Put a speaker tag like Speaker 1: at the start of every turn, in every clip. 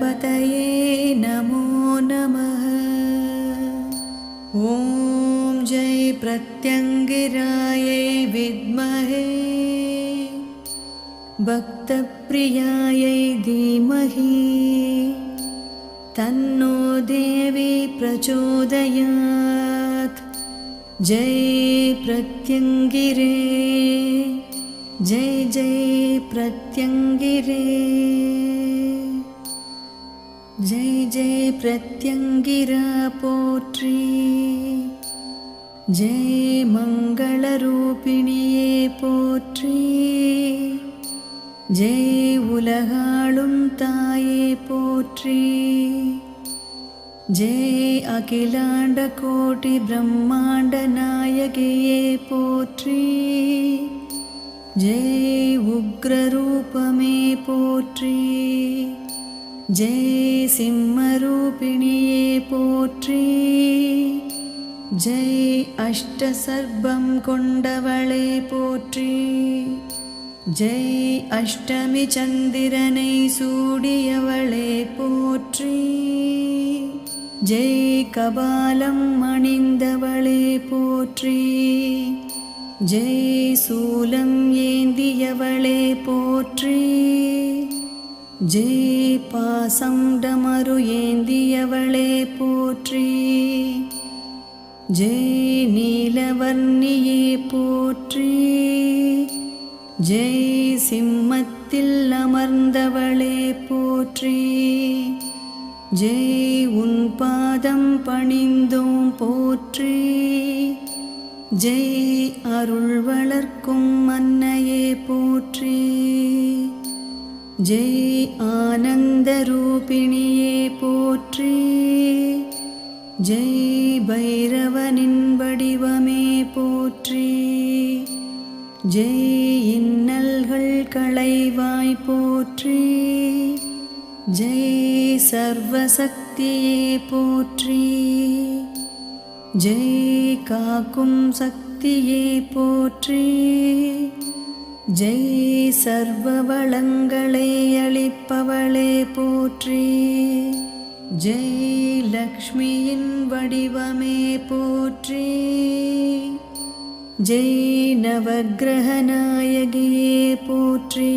Speaker 1: गणपतये नमो नमः। ॐ जय प्रत्यङ्गिरायै विद्महे। भक्तप्रियायै धीमहि। तन्नो देवी प्रचोदयात्। जय प्रत्यङ्गिरे। जय जय प्रत्यङ्गिरे। जय प्रत्यङ्गिरा पोत्री जय मङ्गलरूपिणिये पोत्री जय उलगाळुं ताये पोत्री जय अखिलाण्डकोटिब्रह्माण्डनायकये पोत्री जय उग्ररूपमे पोत्री ஜெய் உக்ரரூபமே போற்றி. ஜெய் சிம்மரூபிணியே போற்றி ஜெய் அஷ்டசர்பம் கொண்டவளே போற்றி. ஜெய் அஷ்டமி சந்திரனை சூடியவளே போற்றி. ஜெய் கபாலம் அணிந்தவளே போற்றி. ஜெய் சூலம் ஏந்தியவளே போற்றி. ஜெய் பாசம் டமரு ஏந்தியவளே போற்றி. ஜெய் நீலவர்ணியே போற்றி. ஜெய் சிம்மத்தில் அமர்ந்தவளே போற்றி. ஜெய் உன் பாதம் பணிந்தோம் போற்றி. ஜெய் அருள் வளர்க்கும் அன்னையே போற்றி. ஜெய் ஆனந்த ரூபிணியே போற்றி. ஜெய் பைரவனின் வடிவமே போற்றி. ஜெய் இன்னல்கள் களைவாய் போற்றி. ஜெய் சர்வசக்தியே போற்றி. ஜெய் காக்கும் சக்தியே போற்றி. ஜெய் சர்வ வளங்களை அளிப்பவளே போற்றி. ஜெய் லக்ஷ்மியின் வடிவமே போற்றி. ஜெய் நவக்கிரகநாயகியே போற்றி.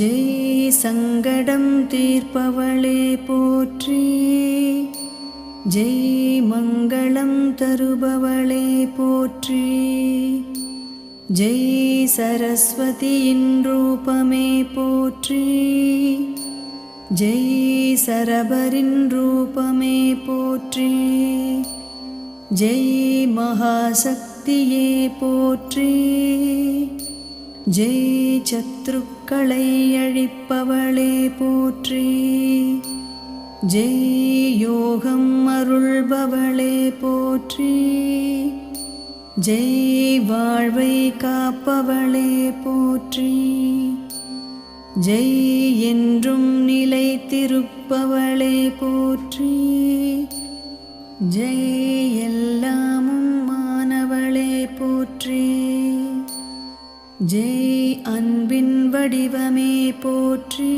Speaker 1: ஜெய் சங்கடம் தீர்ப்பவளே போற்றி. ஜெய் மங்களம் தருபவளே போற்றி. ஜெய் சரஸ்வதியின் ரூபமே போற்றி. ஜெய் சரபரின் ரூபமே போற்றி. ஜெய் மகாசக்தியே போற்றி. ஜெய் சத்ருக்களை அழிப்பவளே போற்றி. ஜெய் யோகம் அருள்பவளே போற்றி. ஜெய் வாழ்வை காப்பவளே போற்றி. ஜெய் என்றும் நிலைத்திருப்பவளே போற்றி. ஜெய் எல்லாமும் மாணவளே போற்றி. ஜெய் அன்பின் வடிவமே போற்றி.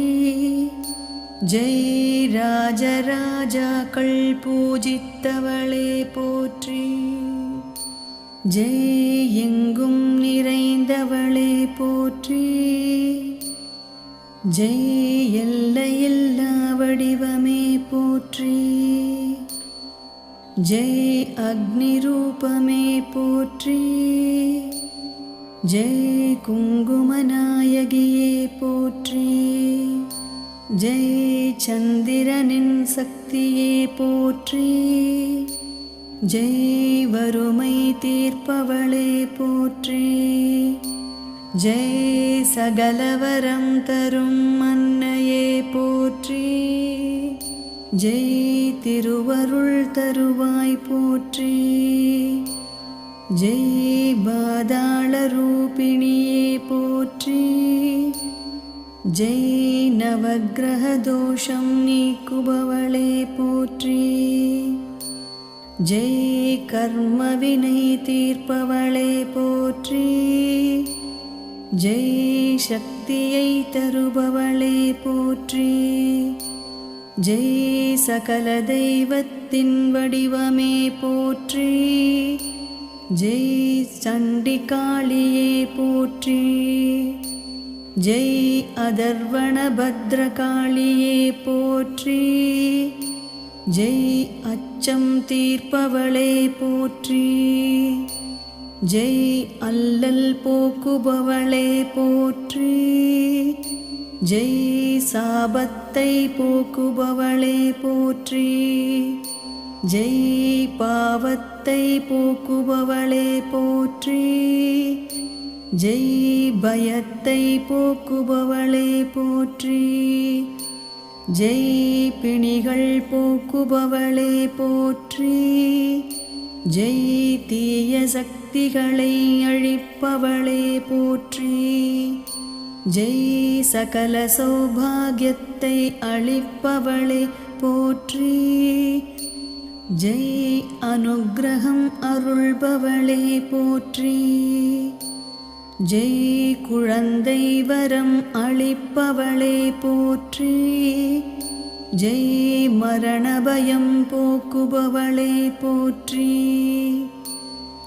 Speaker 1: ஜெய் ராஜராஜாக்கள் பூஜித்தவளே போற்றி. ஜெய் எங்கும் நிறைந்தவளே போற்றி. ஜெய் எல்லையில்லா வடிவமே போற்றி. ஜெய் அக்னி ரூபமே போற்றி. ஜெய் குங்குமநாயகியே போற்றி. ஜெய் சந்திரனின் சக்தியே போற்றி. ஜெய் வறுமை தீர்ப்பவளே போற்றே. ஜெய் சகலவரம் தரும் மன்னையே போற்றி. ஜெய் திருவருள் தருவாய் போற்றி. ஜெய் பாதாள ரூபிணியே போற்றி. ஜெய் நவகிரக தோஷம் நீக்குபவளே போற்றி. ஜெய் கர்மவினை தீர்ப்பவளே போற்றி. ஜெய் சக்தியை தருபவளே போற்றி. ஜெய் சகல தெய்வத்தின் வடிவமே போற்றி. ஜெய் சண்டிகாளியே போற்றி. ஜெய் அதர்வண பத்ரகாளியே போற்றி. ஜெய் அச்சம் தீர்ப்பவளே போற்றி. ஜெய் அல்லல் போக்குபவளே போற்றி. ஜெய் சாபத்தை போக்குபவளே போற்றி. ஜெய் பாவத்தை போக்குபவளே போற்றி. ஜெய் பயத்தை போக்குபவளே போற்றி. ஜெய் பிணிகள் போக்குபவளே போற்றி ஜெய் தீய சக்திகளை அழிப்பவளே போற்றி ஜெய் சகல சௌபாகியத்தை அழிப்பவளே போற்றி ஜெய் அனுகிரகம் அருள்பவளே போற்றி. ஜெய் குழந்தை வரம் அளிப்பவளே போற்றி. ஜெய் மரண பயம் போக்குபவளே போற்றி.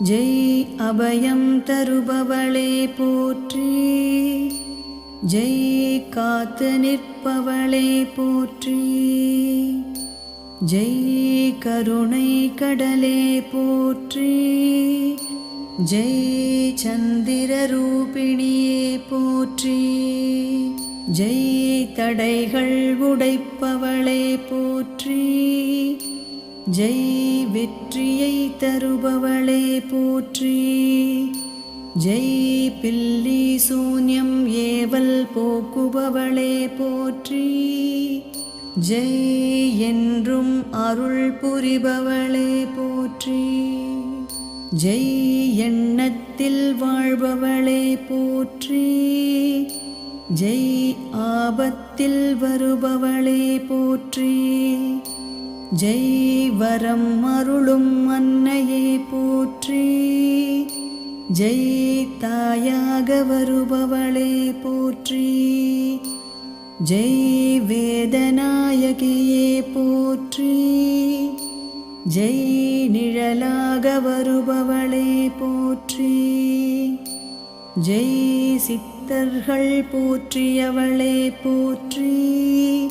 Speaker 1: ஜெய் அபயம் தருபவளே போற்றி. ஜெய் காத்து நிற்பவளே போற்றி. ஜெய் கருணை கடலே போற்றி. ஜெய் சந்திர ரூபிணியே போற்றி. ஜெய் தடைகள் உடைப்பவளே போற்றி. ஜெய் வெற்றியை தருபவளே போற்றி. ஜெய் பில்லி சூன்யம் ஏவல் போக்குபவளே போற்றி. ஜெய் என்றும் அருள் புரிபவளே போற்றி. ஜெய் எண்ணத்தில் வாழ்பவளே போற்றி. ஜெய் ஆபத்தில் வருபவளே போற்றி. ஜெய் வரம் அருளும் அன்னையே போற்றி. ஜெய் தாயாக வருபவளே போற்றி. ஜெய் வேதநாயகியே போற்றி. ஜெய் நிழலாக வருபவளே போற்றி. ஜெய் சித்தர்கள் போற்றியவளே போற்றி.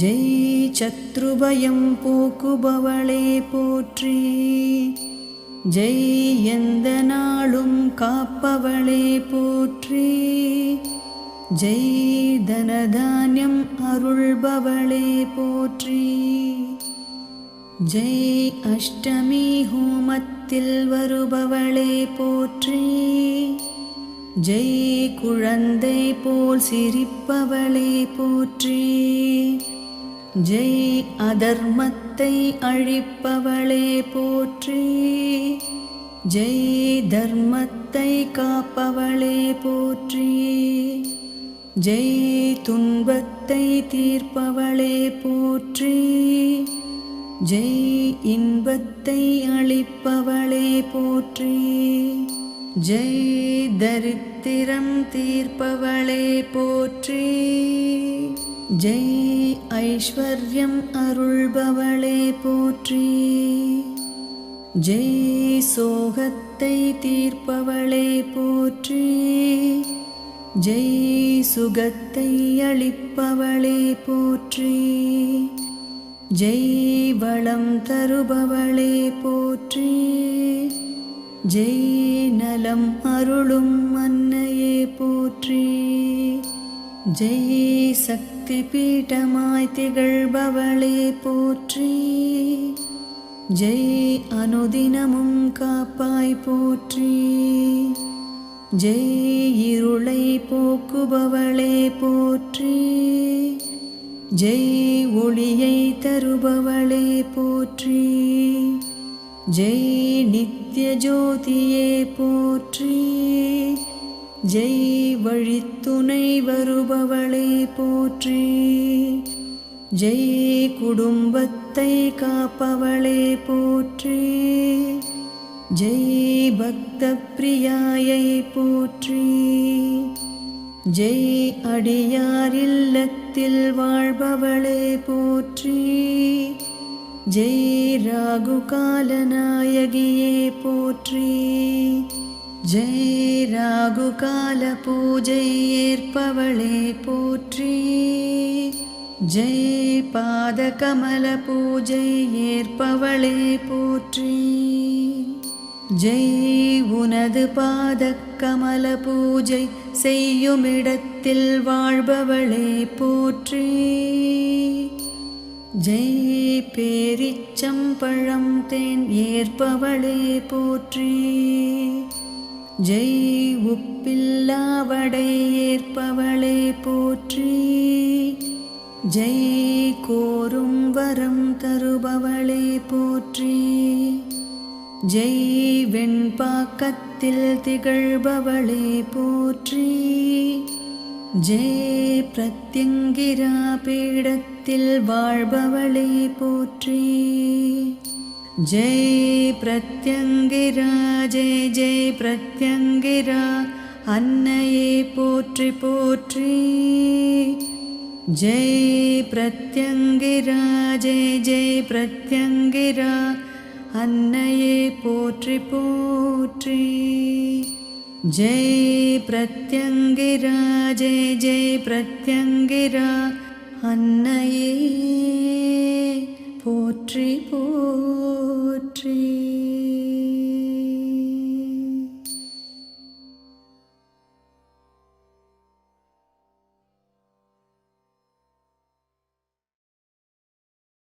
Speaker 1: ஜெய் சத்ருபயம் போக்குபவளே போற்றி. ஜெய் எந்த நாளும் காப்பவளே போற்றி. ஜெய் தனதானியம் அருள்பவளே போற்றி. ஜெய் அஷ்டமி ஹோமத்தில் வருபவளே போற்றி. ஜெய் குழந்தை போல் சிரிப்பவளே போற்றி. ஜெய் அதர்மத்தை அழிப்பவளே போற்றி. ஜெய் தர்மத்தை காப்பவளே போற்றி. ஜெய் துன்பத்தை தீர்ப்பவளே போற்றி. ஜெய் இன்பத்தை அளிப்பவளே போற்றி. ஜெய் தரித்திரம் தீர்ப்பவளே போற்றி. ஜெய் ஐஸ்வர்யம் அருள்பவளே போற்றி. ஜெய் சோகத்தை தீர்ப்பவளே போற்றி. ஜெய் சுகத்தை அளிப்பவளே போற்றி. ஜெய் வளம் தருபவளே போற்றி. ஜெய் நலம் அருளும் அன்னையே போற்றி. ஜெய் சக்தி பீட்டமாய் திகழ்பவளே போற்றி. ஜெய் அனுதினமும் காப்பாய் போற்றி. ஜெய் இருளை போக்குபவளே போற்றி. ஜெய் ஒளியை தருபவளே போற்றி. ஜெய் நித்ய ஜோதியே போற்றி. ஜெய் வழித்துணை வருபவளே போற்றி. ஜெய் குடும்பத்தை காப்பவளே போற்றி. ஜெய் பக்த பிரியாயை போற்றி. ஜெய் அடியார் இல்லத்தில் வாழ்பவளே போற்றி. ஜெய் ராகு காலநாயகியே போற்றி. ஜெய் ராகு கால பூஜை ஏற்பவளே போற்றி. ஜெய் பாத கமல பூஜை ஏற்பவளே போற்றி. ஜெய் உனது பாத கமல பூஜை செய்யுமிடத்தில் வாழ்பவளே போற்றி. ஜெய் பேரிச்சம்பழம் தேன் ஏற்பவளே போற்றி. ஜெய் உப்பில்லாவடை ஏற்பவளே போற்றி. ஜெய் கோரும் வரம் தருபவளே போற்றி. ஜெய் உலகத்தில் திகழ்பவளே போற்றி ஜெய் பிரத்யங்கிரா பீடத்தில் வாழ்பவளே போற்றி. ஜெய் பிரத்யங்கிரா ஜெய் ஜெய் பிரத்யங்கிரா அன்னையே போற்றி போற்றி. ஜெய் பிரத்யங்கிரா ஜெய் ஜெய் பிரத்யங்கிரா அன்னையே போற்றி போற்றி. ஜெய் பிரத்யங்கிரா ஜெய் ஜெய் பிரத்யங்கிரா அன்னையே போற்றி போற்றி.